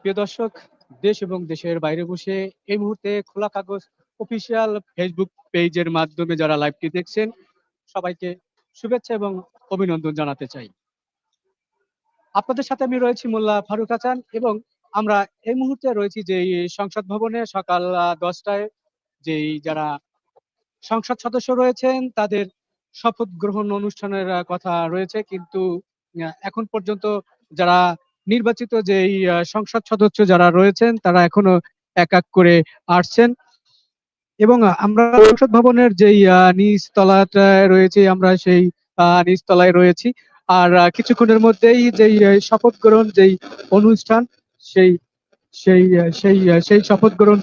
প্রিয় দর্শক, দেশ এবং দেশের বাইরে বসে এই মুহূর্তে খোলা কাগজ অফিসিয়াল ফেসবুক পেজের মাধ্যমে যারা লাইভটি দেখছেন, সবাইকে শুভেচ্ছা এবং অভিনন্দন জানাতে চাই। আপনাদের সাথে আমি রয়েছি মোল্লা ফারুক হাসান এবং আমরা এই মুহূর্তে রয়েছি যে সংসদ ভবনে সকাল দশটায়। যেই যারা সংসদ সদস্য রয়েছেন, তাদের শপথ গ্রহণ অনুষ্ঠানের কথা রয়েছে। কিন্তু এখন পর্যন্ত যারা নির্বাচিত যেই সংসদ সদস্য যারা রয়েছেন তারা এখনও এক এক করে আসছেন। এবং আমরা সংসদ ভবনের যেই আহ, নিচ তলাটায় রয়েছে আমরা সেই আহ, নিচ তলায় রয়েছি। আর কিছুক্ষণের মধ্যেই যেই শপথ গ্রহণ যেই অনুষ্ঠান সেই সেই সেই সেই শপথ গ্রহণ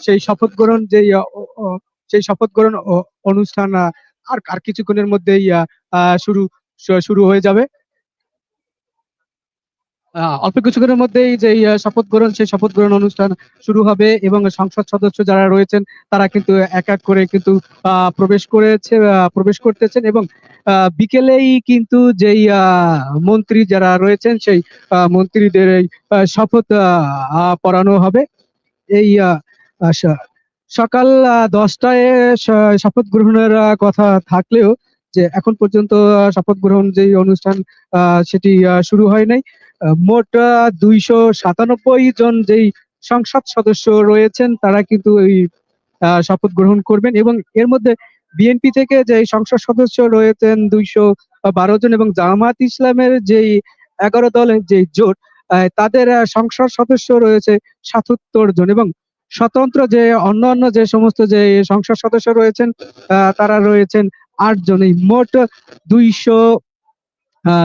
সেই শপথ গ্রহণ যেই সেই শপথ গ্রহণ অনুষ্ঠান আর আর কিছুক্ষণের মধ্যেই শুরু শুরু হয়ে যাবে। অল্প কিছুক্ষণের মধ্যেই যে শপথ গ্রহণ, সেই শপথ গ্রহণ অনুষ্ঠান শুরু হবে এবং সংসদ সদস্য যারা রয়েছেন, তারা কিন্তু এক এক করে কিন্তু প্রবেশ করেছে প্রবেশ করতেছেন এবং বিকেলেই কিন্তু যেই মন্ত্রী যারা রয়েছেন, সেই মন্ত্রীদের এই শপথ পড়ানো হবে। এই সকাল দশটায় শপথ গ্রহণের কথা থাকলেও যে, এখন পর্যন্ত শপথ গ্রহণ যে অনুষ্ঠান সেটি শুরু হয় নাই। মোট দুইশো সাতানব্বই জন যেই সংসদ সদস্য রয়েছেন, তারা কিন্তু এই শপথ গ্রহণ করবেন এবং এর মধ্যে বিএনপি থেকে যে সংসদ সদস্য রয়েছেন দুইশো বারো জন এবং জামাত ইসলামের যেই এগারো দলের যে জোট তাদের সংসদ সদস্য রয়েছে সাতাত্তর জন এবং স্বতন্ত্র যে অন্যান্য যে সমস্ত যে সংসদ সদস্য রয়েছেন তারা রয়েছেন আট জন এই মোট দুইশো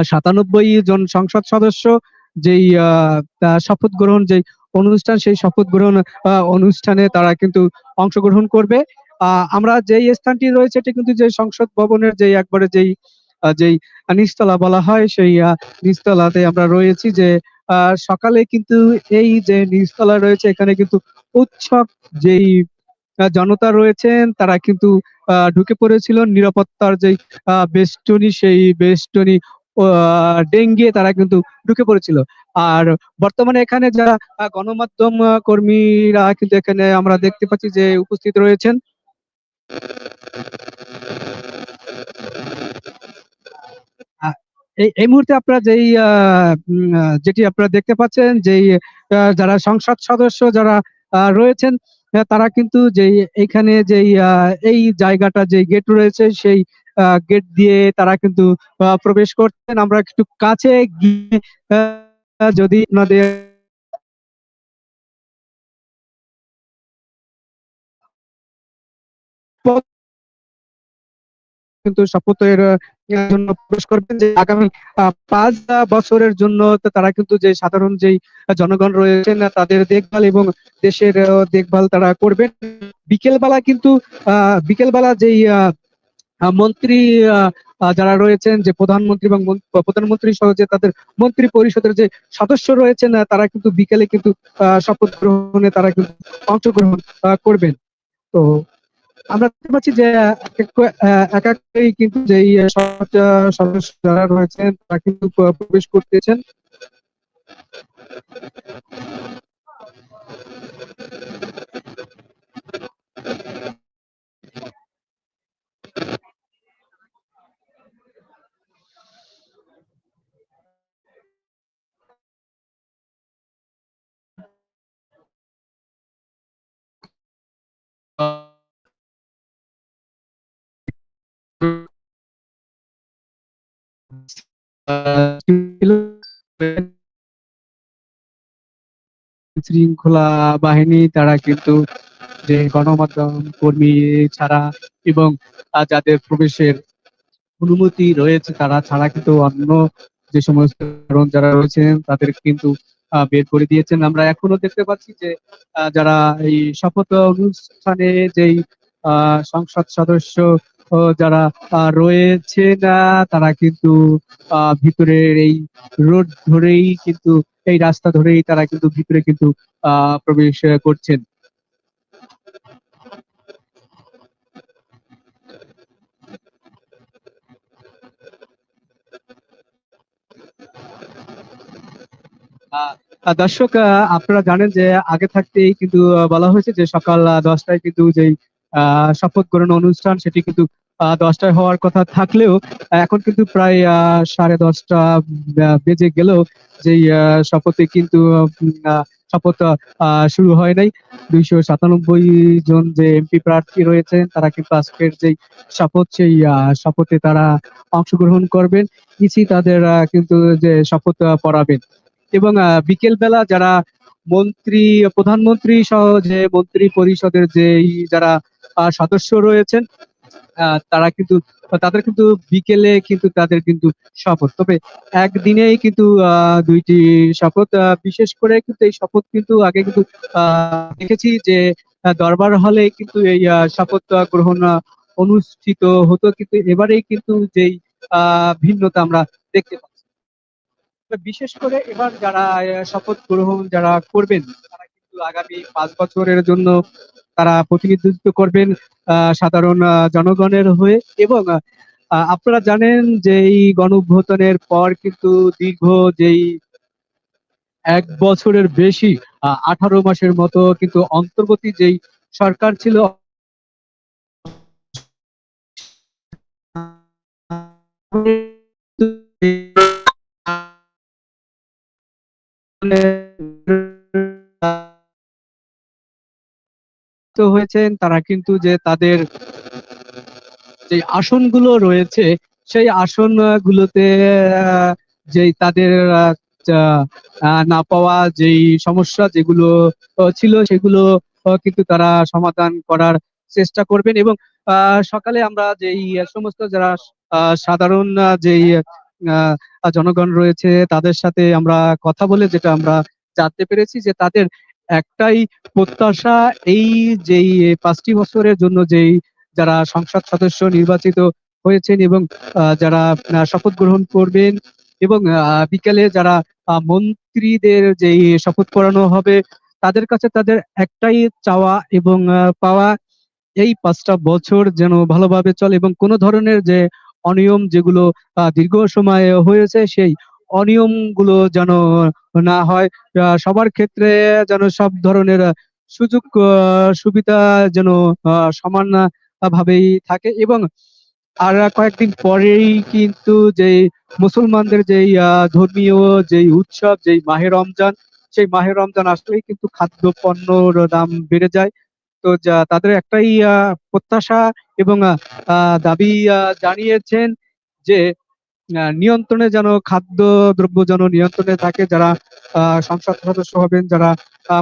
সাতানব্বই জন সংসদ সদস্য যেই শপথ গ্রহণ যে অনুষ্ঠান সেই শপথ গ্রহণ অনুষ্ঠানে তারা কিন্তু অংশগ্রহণ করবে। আমরা যেই স্থানটি রয়েছে এটি কিন্তু যে সংসদ ভবনের যে একবারে যেই যেই নিচতলা বলা হয় সেই নিচতলাতে আমরা রয়েছি যে সকালে কিন্তু এই যে নিচতলা রয়েছে এখানে কিন্তু উৎসব যেই জনতা রয়েছেন তারা কিন্তু ঢুকে পড়েছিল। নিরাপত্তার আহ, বেষ্টনী সেই বেষ্টনী ডেঙ্গিয়ে তারা কিন্তু ঢুকে পড়েছিল। আর বর্তমানে এখানে যারা গণমাধ্যম কর্মীরা কিন্তু এখানে আমরা দেখতে পাচ্ছি যে উপস্থিত রয়েছেন। এই মুহূর্তে আপনারা যেই যেটি আপনারা দেখতে পাচ্ছেন যেই আহ, যারা সংসদ সদস্য যারা রয়েছেন তারা কিন্তু যেই এখানে আহ, এই জায়গাটা যে গেট রয়েছে সেই গেট দিয়ে তারা কিন্তু প্রবেশ করতেন আমরা একটু কাছে গিয়ে যদি আপনাদের কিন্তু শপথের জন্য প্রবেশ করবেন যে আগামী পাঁচ বছরের জন্য তারা কিন্তু যে সাধারণ যেই জনগণ রয়েছেন তাদের দেখভাল এবং দেশের দেখভাল তারা করবেন। বিকেলবেলা কিন্তু আহ, বিকেলবেলা যেই আহ, মন্ত্রী যারা রয়েছেন যে প্রধানমন্ত্রী এবং প্রধানমন্ত্রী সহ যে তাদের মন্ত্রী পরিষদের যে সদস্য রয়েছেন তারা কিন্তু বিকেলে কিন্তু শপথ গ্রহণে তারা কিন্তু অংশগ্রহণ করবেন। তো আমরা দেখতে পাচ্ছি যে এক এক করে, আহ, এক এক করেই কিন্তু যেই সদস্য যারা রয়েছেন তারা কিন্তু প্রবেশ করতেছেন। শৃঙ্খলা বাহিনী তারা কিন্তু যে গণমাধ্যম কর্মী ছাড়া এবং যাদের প্রবেশের অনুমতি রয়েছে, তারা ছাড়া কিন্তু অন্য যে সমস্ত যারা রয়েছেন, তাদের কিন্তু বের করে দিয়েছেন। আমরা এখনও দেখতে পাচ্ছি যে যারা এই শপথ অনুষ্ঠানে যেই সংসদ সদস্য যারা আহ, রয়েছেন আহ, তারা কিন্তু ভিতরের এই রোড ধরেই কিন্তু এই রাস্তা ধরেই তারা কিন্তু ভিতরে কিন্তু প্রবেশ করছেন। দর্শক আপনারা জানেন যে আগে থাকতেই কিন্তু বলা হয়েছে যে সকাল দশটায় কিন্তু যেই শপথ গ্রহণ অনুষ্ঠান সেটি কিন্তু দশটায় হওয়ার কথা থাকলেও এখন কিন্তু প্রায় সাড়ে দশটা বেজে গেলেও যেই শপথে কিন্তু শপথ শুরু হয় নাই। দুইশো সাতানব্বই জন যে এমপি প্রার্থী রয়েছেন, তারা কিন্তু আজকের যেই শপথ, সেই শপথে তারা অংশগ্রহণ করবেন। ইসি তাদের কিন্তু যে শপথ পড়াবেন। এবং বিকেল বেলা যারা মন্ত্রী, প্রধানমন্ত্রী সহ যে মন্ত্রী পরিষদের যে যারা সদস্য রয়েছেন তারা কিন্তু তাদের কিন্তু বিকেলে কিন্তু তাদের কিন্তু শপথ। তবে একদিনেই কিন্তু দুইটি শপথ বিশেষ করে কিন্তু এই শপথ কিন্তু আগে কিন্তু দেখেছি যে দরবার হলে কিন্তু এই শপথ গ্রহণ অনুষ্ঠিত হতো, কিন্তু এবারেই কিন্তু যেই ভিন্নতা আমরা দেখতে পাচ্ছি। বিশেষ করে এবার যারা শপথ গ্রহণ যারা করবেন, তারা কিন্তু আগামী পাঁচ বছরের জন্য তারা প্রতিনিধিত্ব করবেন সাধারণ জনগণের হয়ে এবং আপনারা জানেন যে এই গণ পর কিন্তু দীর্ঘ যেই এক বছরের বেশি আঠারো মাসের মতো কিন্তু অন্তর্বর্তী যেই সরকার ছিল তো হয়েছেন তারা কিন্তু যে তাদের যে আসনগুলো রয়েছে সেই আসনগুলোতে আহ, যেই তাদের আহ, না পাওয়া যেই সমস্যা যেগুলো ছিল সেগুলো কিন্তু তারা সমাধান করার চেষ্টা করবেন এবং সকালে আমরা যেই সমস্ত যারা সাধারণ যেই জনগণ রয়েছে তাদের সাথে আমরা কথা বলে যেটা আমরা জানতে পেরেছি যে তাদের একটাই প্রত্যাশা, এই যেই পাঁচটি বছরের জন্য যেই যারা সংসদ সদস্য নির্বাচিত হয়েছেন এবং যারা শপথ গ্রহণ করবেন এবং বিকেলে যারা মন্ত্রীদের যে শপথ পড়ানো হবে, তাদের কাছে তাদের একটাই চাওয়া এবং পাওয়া এই পাঁচটা বছর যেন ভালোভাবে চলে এবং কোনো ধরনের যে অনিয়ম যেগুলো দীর্ঘ সময় হয়েছে, সেই অনিয়মগুলো যেন না হয় সবার ক্ষেত্রে যেন সব ধরনের সুযোগ সুবিধা যেন সমান ভাবেই থাকে এবং আর কয়েকদিন পরেই কিন্তু যে মুসলমানদের যেই ধর্মীয় যেই উৎসব, যেই মাহে রমজান, সেই মাহে রমজান আসলেই কিন্তু খাদ্য পণ্যর দাম বেড়ে যায়। তো যা- তাদের একটাই প্রত্যাশা এবং দাবি জানিয়েছেন যে নিয়ন্ত্রণে যেন খাদ্য দ্রব্য যেন নিয়ন্ত্রণে থাকে, যারা সংসদ সদস্য হবেন, যারা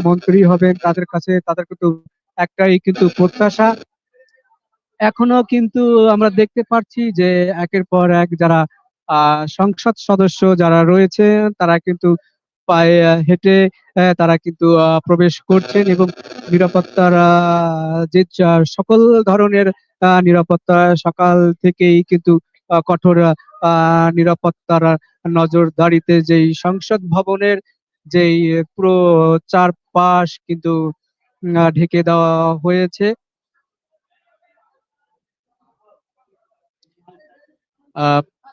মন্ত্রী হবেন, তাদের কাছে তাদের কিন্তু একটাই কিন্তু প্রত্যাশা। এখনও কিন্তু আমরা দেখতে পাচ্ছি যে একের পর এক যারা সংসদ সদস্য যারা রয়েছে, তারা কিন্তু পায়ে হেঁটে তারা কিন্তু প্রবেশ করছেন এবং নিরাপত্তার যে সকল ধরনের নিরাপত্তা সকাল থেকেই কিন্তু কঠোর নিরাপত্তার নজরদারিতে যেই সংসদ ভবনের যেই পুরো চারপাশ কিন্তু ঢেকে দেওয়া হয়েছে।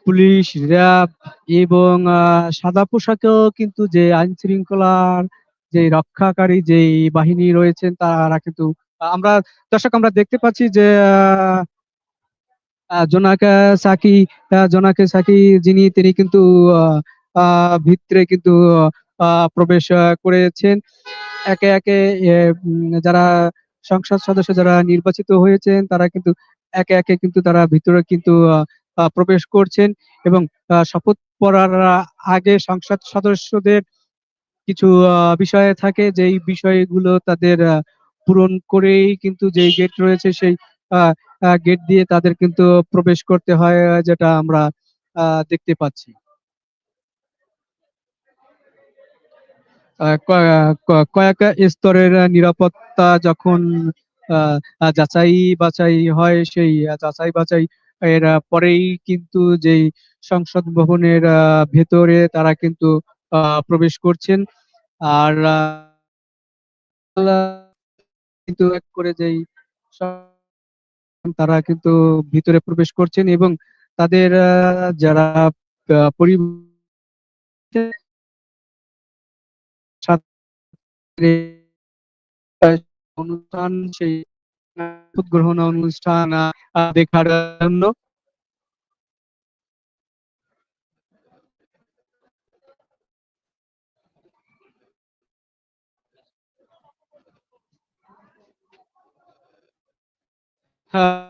পুলিশ র্যাব এবং সাদা পোশাকেও কিন্তু যে আইন শৃঙ্খলার যে রক্ষাকারী যে বাহিনী রয়েছেন, তারা কিন্তু, আমরা, দর্শক, আমরা দেখতে পাচ্ছি যে জোনাকা সাকি জোনাকে সাকি যিনি, তিনি কিন্তু ভিতরে কিন্তু প্রবেশ করেছেন। একে একে যারা সংসদ সদস্য যারা নির্বাচিত হয়েছেন, তারা কিন্তু, একে একে কিন্তু তারা ভিতরে কিন্তু প্রবেশ করছেন এবং শপথ পড়ার আগে সংসদ সদস্যদের কিছু বিষয় থাকে। যেই বিষয়গুলো তাদের পূরণ করেই কিন্তু যেই গেট রয়েছে, সেই গেট দিয়ে তাদের কিন্তু প্রবেশ করতে হয় যেটা আমরা দেখতে পাচ্ছি। কয়েক স্তরের নিরাপত্তা যখন যাচাই বাছাই হয়, সেই যাচাই বাছাই এর পরেই কিন্তু যেই সংসদ ভবনের ভেতরে তারা কিন্তু প্রবেশ করছেন। আর কিন্তু এক করে যেই তারা কিন্তু ভিতরে প্রবেশ করছেন এবং তাদের যারা অনুষ্ঠান সেই গ্রহণ অনুষ্ঠান দেখার জন্য হ্যাঁ, তো